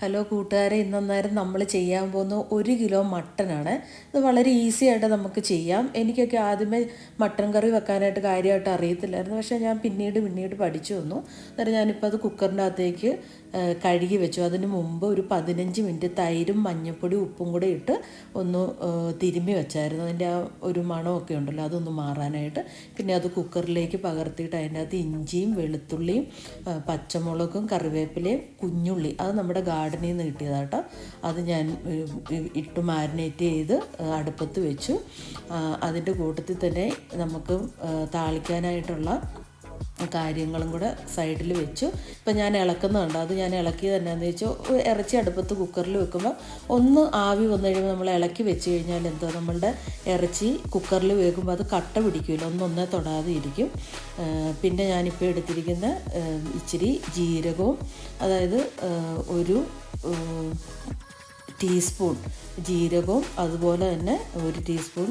Hello കൂട്ടുകാരെ ഇന്നന്നേരം നമ്മൾ ചെയ്യാൻ പോകുന്ന ഒരു കിലോ മട്ടനാണ്. ഇത് വളരെ ഈസി ആയിട്ട് നമുക്ക് ചെയ്യാം. എനിക്കൊക്കെ ആദ്യമേ മട്ടൻ കറി വെക്കാനായിട്ട് കാര്യമായിട്ട് അറിയത്തില്ലായിരുന്നു. പക്ഷേ ഞാൻ പിന്നീട് പിന്നീട് പഠിച്ചു വന്നു. അന്നേരം ഞാനിപ്പോൾ അത് കുക്കറിന്റെ അകത്തേക്ക് കഴുകി വെച്ചു. അതിന് മുമ്പ് ഒരു പതിനഞ്ച് മിനിറ്റ് തൈരും മഞ്ഞൾപ്പൊടി ഉപ്പും കൂടെ ഇട്ട് ഒന്ന് തിരുമ്മി വെച്ചായിരുന്നു. അതിന്റെ ആ ഒരു മണമൊക്കെ ഉണ്ടല്ലോ അതൊന്ന് മാറാനായിട്ട്. പിന്നെ അത് കുക്കറിലേക്ക് പകർത്തിയിട്ട് അതിന്റെ അകത്ത് ഇഞ്ചിയും വെളുത്തുള്ളിയും പച്ചമുളകും കറിവേപ്പിലയും കുഞ്ഞുള്ളി അത് നമ്മുടെ ഗാർഡനിൽ നിന്ന് കിട്ടിയതാട്ടോ അത് ഞാൻ ഇട്ട് മാരിനേറ്റ് ചെയ്ത് അടുപ്പത്ത് വെച്ചു. അതിന്റെ കൂട്ടത്തിൽ തന്നെ നമുക്ക് താളിക്കാനായിട്ടുള്ള കാര്യങ്ങളും കൂടെ സൈഡിൽ വെച്ചു. ഇപ്പം ഞാൻ ഇളക്കുന്നുണ്ട് അത് ഞാൻ ഇളക്കിയത് എന്നാന്ന് വെച്ചാൽ ഇറച്ചി അടുപ്പത്ത് കുക്കറിൽ വെക്കുമ്പോൾ ഒന്ന് ആവി വന്നു കഴിയുമ്പോൾ നമ്മൾ ഇളക്കി വെച്ച് കഴിഞ്ഞാൽ എന്തോ നമ്മളുടെ ഇറച്ചി കുക്കറിൽ വേകുമ്പോൾ അത് കട്ട പിടിക്കില്ല ഒന്നൊന്നേ തൊടാതെ ഇരിക്കും. പിന്നെ ഞാനിപ്പോൾ എടുത്തിരിക്കുന്ന ഇച്ചിരി ജീരകവും അതായത് ഒരു ടീസ്പൂൺ ജീരകവും അതുപോലെ തന്നെ ഒരു ടീസ്പൂൺ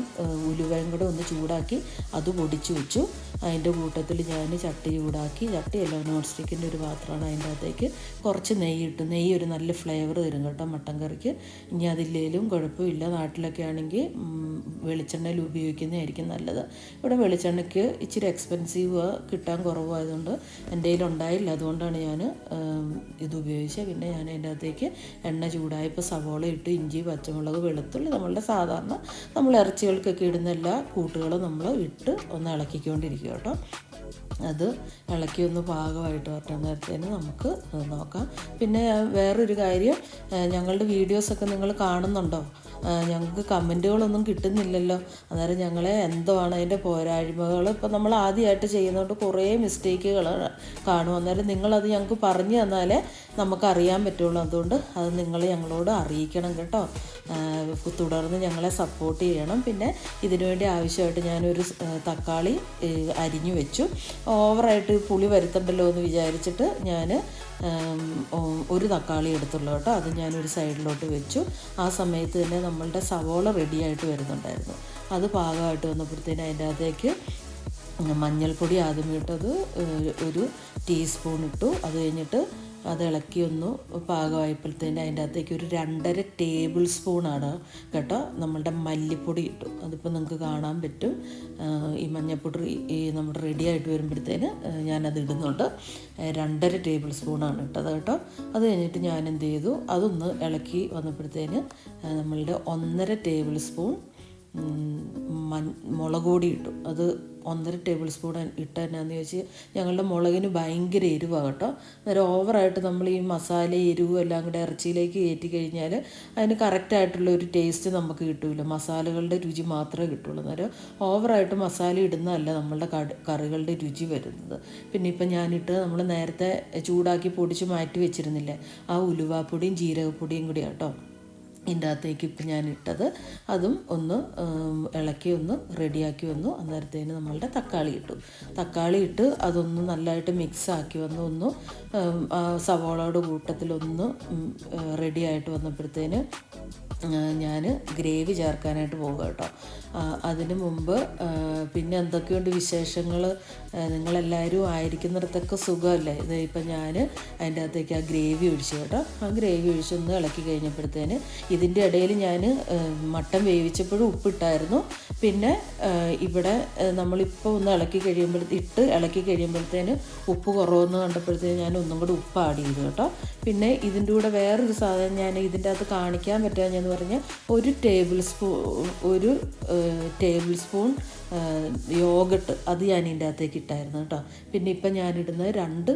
ഉലുവയും കൂടെ ഒന്ന് ചൂടാക്കി അത് പൊടിച്ചു വെച്ചു. അതിന്റെ കൂട്ടത്തിൽ ഞാൻ ചട്ടി ചൂടാക്കി ചട്ടിയല്ല നോൺ സ്റ്റിക്കിന്റെ ഒരു പാത്രമാണ് അതിന്റെ അകത്തേക്ക് കുറച്ച് നെയ്യ് ഇട്ടു. നെയ്യ് ഒരു നല്ല ഫ്ലേവർ തരും കേട്ടോ മട്ടൻ കറിക്ക്. ഇനി അതില്ലേലും കുഴപ്പമില്ല. നാട്ടിലൊക്കെ ആണെങ്കിൽ വെളിച്ചെണ്ണയിൽ ഉപയോഗിക്കുന്നതായിരിക്കും നല്ലത്. ഇവിടെ വെളിച്ചെണ്ണയ്ക്ക് ഇച്ചിരി എക്സ്പെൻസീവ് കിട്ടാൻ കുറവായതുകൊണ്ട് എന്റെ കയ്യിൽ ഉണ്ടായില്ല. അതുകൊണ്ടാണ് ഞാൻ ഇത് ഉപയോഗിച്ചത്. പിന്നെ ഞാൻ അതിന്റെ അകത്തേക്ക് എണ്ണ ചൂടായപ്പോൾ സവോള ഇട്ട് ഇഞ്ചി പച്ചമുളക് വെളുത്തുള്ളി നമ്മളുടെ സാധാരണ നമ്മൾ ഇറച്ചികൾക്കൊക്കെ ഇടുന്ന എല്ലാ കൂട്ടുകളും നമ്മൾ ഇട്ട് ഒന്ന് ഇളക്കിക്കൊണ്ടിരിക്കുക കേട്ടോ. അത് ഇളക്കി ഒന്ന് പാകമായിട്ട് വരട്ടെ നേരത്തേന് നമുക്ക് നോക്കാം. പിന്നെ വേറൊരു കാര്യം ഞങ്ങളുടെ വീഡിയോസൊക്കെ നിങ്ങൾ കാണുന്നുണ്ടോ? ഞങ്ങൾക്ക് കമന്റുകളൊന്നും കിട്ടുന്നില്ലല്ലോ. അന്നേരം ഞങ്ങളെ എന്തോ ആണ് അതിന്റെ പോരായ്മകൾ? ഇപ്പം നമ്മൾ ആദ്യമായിട്ട് ചെയ്യുന്നതുകൊണ്ട് കുറേ മിസ്റ്റേക്കുകൾ കാണും. അന്നേരം നിങ്ങളത് ഞങ്ങൾക്ക് പറഞ്ഞു തന്നാലേ നമുക്കറിയാൻ പറ്റുള്ളൂ. അതുകൊണ്ട് അത് നിങ്ങൾ ഞങ്ങളോട് അറിയിക്കണം കേട്ടോ. തുടർന്ന് ഞങ്ങളെ സപ്പോർട്ട് ചെയ്യണം. പിന്നെ ഇതിനു വേണ്ടി ആവശ്യമായിട്ട് ഞാനൊരു തക്കാളി അരിഞ്ഞു വെച്ചു. ഓവറായിട്ട് പുളി വരുത്തണ്ടല്ലോ എന്ന് വിചാരിച്ചിട്ട് ഞാൻ ഒരു തക്കാളി എടുത്തുള്ളൂ കേട്ടോ. അത് ഞാനൊരു സൈഡിലോട്ട് വെച്ചു. ആ സമയത്ത് തന്നെ നമ്മളുടെ സവോള റെഡിയായിട്ട് വരുന്നുണ്ടായിരുന്നു. അത് പാകമായിട്ട് വന്നപ്പോഴത്തേന് അതിന്റെ അകത്തേക്ക് മഞ്ഞൾപ്പൊടി ആദ്യം ഇട്ടത് ഒരു ടീസ്പൂൺ ഇട്ടു. അത് കഴിഞ്ഞിട്ട് അത് ഇളക്കി ഒന്ന് പാകമായപ്പോഴത്തേന് അതിന്റെ അകത്തേക്ക് ഒരു രണ്ടര ടേബിൾ സ്പൂണാണ് കേട്ടോ നമ്മളുടെ മല്ലിപ്പൊടി ഇട്ടു. അതിപ്പോൾ നിങ്ങൾക്ക് കാണാൻ പറ്റും. ഈ മഞ്ഞപ്പൊടി ഈ നമ്മുടെ റെഡി ആയിട്ട് വരുമ്പോഴത്തേന് ഞാനത് ഇടുന്നുണ്ട് രണ്ടര ടേബിൾ സ്പൂണാണ് ഇട്ടത് കേട്ടോ. അത് കഴിഞ്ഞിട്ട് ഞാൻ എന്ത് ചെയ്തു? അതൊന്ന് ഇളക്കി വന്നപ്പോഴത്തേന് നമ്മളുടെ ഒന്നര ടേബിൾ സ്പൂൺ മുളകൂടി ഇട്ടു. അത് ഒന്നര ടേബിൾ സ്പൂൺ ഇട്ട് എന്നാന്ന് ചോദിച്ചാൽ ഞങ്ങളുടെ മുളകിന് ഭയങ്കര എരിവാണ് കേട്ടോ. അന്നേരം ഓവറായിട്ട് നമ്മൾ ഈ മസാല എരിവും എല്ലാം കൂടെ ഇറച്ചിയിലേക്ക് കയറ്റി കഴിഞ്ഞാൽ അതിന് കറക്റ്റായിട്ടുള്ള ഒരു ടേസ്റ്റ് നമുക്ക് കിട്ടില്ല മസാലകളുടെ രുചി മാത്രമേ കിട്ടുള്ളൂ. അന്നേരം ഓവറായിട്ട് മസാല ഇടുന്നതല്ല നമ്മളുടെ കറികളുടെ രുചി വരുന്നത്. പിന്നെ ഇപ്പം ഞാനിട്ട് നമ്മൾ നേരത്തെ ചൂടാക്കി പൊടിച്ച് മാറ്റി വെച്ചിരുന്നില്ലേ? ആ ഉലുവാപ്പൊടിയും ജീരകപ്പൊടിയും കൂടിയാണ് കേട്ടോ. ഇതിന്റെ അകത്തേക്ക് ഇപ്പം ഞാൻ ഇട്ടത്. അതും ഒന്ന് ഇളക്കി ഒന്ന് റെഡിയാക്കി വന്നു. അന്നേരത്തേന് നമ്മളുടെ തക്കാളി ഇട്ടു. തക്കാളി ഇട്ട് അതൊന്ന് നല്ലതായിട്ട് മിക്സ് ആക്കി വന്നു. ഒന്ന് സവോളയുടെ കൂട്ടത്തിലൊന്ന് റെഡി ആയിട്ട് വന്നപ്പോഴത്തേന് ഞാൻ ഗ്രേവി ചേർക്കാനായിട്ട് പോകുക കേട്ടോ. അതിന് മുമ്പ് പിന്നെ എന്തൊക്കെയുണ്ട് വിശേഷങ്ങൾ? നിങ്ങളെല്ലാവരും ആയിരിക്കുന്നിടത്തൊക്കെ സുഖമല്ലേ? ഇത് ഇപ്പം ഞാൻ അതിന്റെ അകത്തേക്ക് ആ ഗ്രേവി ഒഴിച്ചു കേട്ടോ. ആ ഗ്രേവി ഒഴിച്ചൊന്ന് ഇളക്കി കഴിഞ്ഞപ്പോഴത്തേന് ഇതിന്റെ ഇടയിൽ ഞാൻ മട്ടൻ വേവിച്ചപ്പോഴും ഉപ്പിട്ടായിരുന്നു. പിന്നെ ഇവിടെ നമ്മളിപ്പോൾ ഒന്ന് ഇളക്കി കഴിയുമ്പോൾ ഇട്ട് ഇളക്കി കഴിയുമ്പോഴത്തേന് ഉപ്പ് കുറവെന്ന് കണ്ടപ്പോഴത്തേന് ഞാൻ ഒന്നും കൂടി ഉപ്പ് ആഡ് ചെയ്തു കേട്ടോ. പിന്നെ ഇതിന്റെ കൂടെ വേറൊരു സാധനം ഞാൻ ഇതിന്റെ അകത്ത് കാണിക്കാൻ പറ്റാഞ്ഞെന്ന് പറഞ്ഞാൽ ഒരു ടേബിൾ സ്പൂൺ ഒരു ടേബിൾ സ്പൂൺ യോഗട്ട് അത് ഞാൻ ഇതിന്റെ അകത്തേക്ക് ഇട്ടായിരുന്നു കേട്ടോ. പിന്നെ ഇപ്പം ഞാനിടുന്നത് രണ്ട്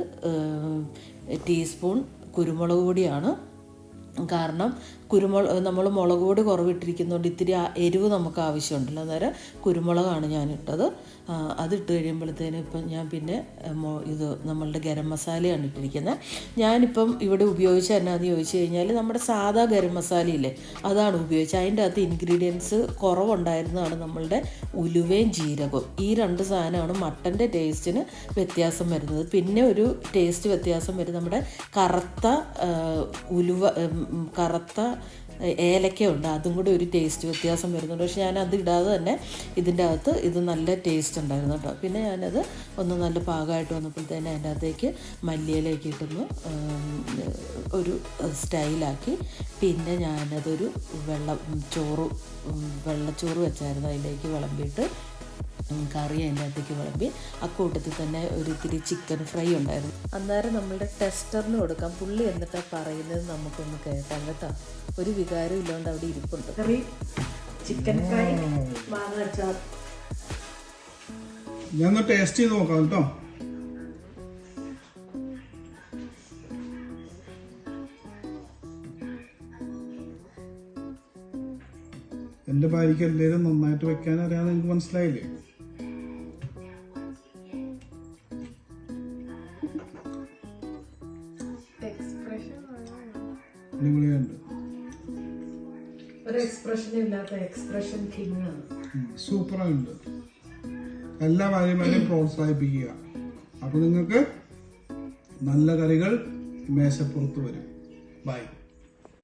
ടീസ്പൂൺ കുരുമുളക് പൊടിയാണ്. കാരണം കുരുമുളക് നമ്മൾ മുളക് പൊടി കുറവിട്ടിരിക്കുന്നതുകൊണ്ട് ഇത്തിരി എരിവ് നമുക്ക് ആവശ്യമുണ്ടല്ലോ. അന്നേരം കുരുമുളകാണ് ഞാൻ ഇട്ടത് അതിട്ട് കഴിയുമ്പോഴത്തേനും ഇപ്പം ഞാൻ പിന്നെ ഇത് നമ്മളുടെ ഗരം മസാലയാണ് ഇട്ടിരിക്കുന്നത് ഞാനിപ്പം ഇവിടെ ഉപയോഗിച്ച എന്നാന്ന് ചോദിച്ചു കഴിഞ്ഞാൽ നമ്മുടെ സാധാ ഗരം മസാലയില്ലേ അതാണ് ഉപയോഗിച്ചത്. അതിന്റെ അകത്ത് ഇൻഗ്രീഡിയൻസ് കുറവുണ്ടായിരുന്നതാണ് നമ്മളുടെ ഉലുവയും ജീരകവും. ഈ രണ്ട് സാധനമാണ് മട്ടന്റെ ടേസ്റ്റിന് വ്യത്യാസം വരുന്നത്. പിന്നെ ഒരു ടേസ്റ്റ് വ്യത്യാസം വരും നമ്മുടെ കറുത്ത ഉലുവ കറുത്ത ഏലക്ക ഉണ്ട് അതും കൂടി ഒരു ടേസ്റ്റ് വ്യത്യാസം വരുന്നുണ്ട്. പക്ഷേ ഞാൻ അത് ഇടാതെ തന്നെ ഇതിന്റെ അകത്ത് ഇത് നല്ല ടേസ്റ്റ് ഉണ്ടായിരുന്നു കേട്ടോ. പിന്നെ ഞാനത് ഒന്ന് നല്ല പാകമായിട്ട് വന്നപ്പോഴത്തേന് അതിന്റെ അകത്തേക്ക് മല്ലിയിലേക്ക് ഇട്ടുന്നു ഒരു സ്റ്റൈലാക്കി. പിന്നെ ഞാനതൊരു വെള്ളം ചോറ് വെള്ളച്ചോറ് വെച്ചായിരുന്നു അതിലേക്ക് വിളമ്പിയിട്ട് കറി അതിന്റെ അകത്തേക്ക് വിളമ്പി ആ കൂട്ടത്തിൽ തന്നെ ഒരു ഇത്തിരി ചിക്കൻ ഫ്രൈ ഉണ്ടായിരുന്നു. അന്നേരം നമ്മളുടെ ടെസ്റ്ററിന് കൊടുക്കാം. പുള്ളി എന്നിട്ടാണ് പറയുന്നത് നമുക്കൊന്ന് കേൾക്കാം കേട്ടോ. ഒരു വികാരം ഇല്ലാണ്ട് അവിടെ ഇരിപ്പുണ്ട്. കറി ചിക്കൻ ഫ്രൈ മാങ്ങ അച്ചാർ. ഞാൻ ടേസ്റ്റ് ചെയ്ത് നോക്കാം കേട്ടോ. എന്റെ ഭാര്യയ്ക്ക് എന്തെങ്കിലും നന്നായിട്ട് വെക്കാൻ അറിയാന്ന് എനിക്ക് മനസ്സിലായില്ലേ? അടിപൊളിയുണ്ട് ഒരു എക്സ്പ്രഷൻ ഇല്ലാത്ത എക്സ്പ്രഷൻ കിങ് ആണ് സൂപ്പറായിട്ടുണ്ട്. എല്ലാ ഭാര്യമാരെയും പ്രോത്സാഹിപ്പിക്കുക. അപ്പൊ നിങ്ങൾക്ക് നല്ല കറികൾ മേശപ്പുറത്ത് വരും. ബൈ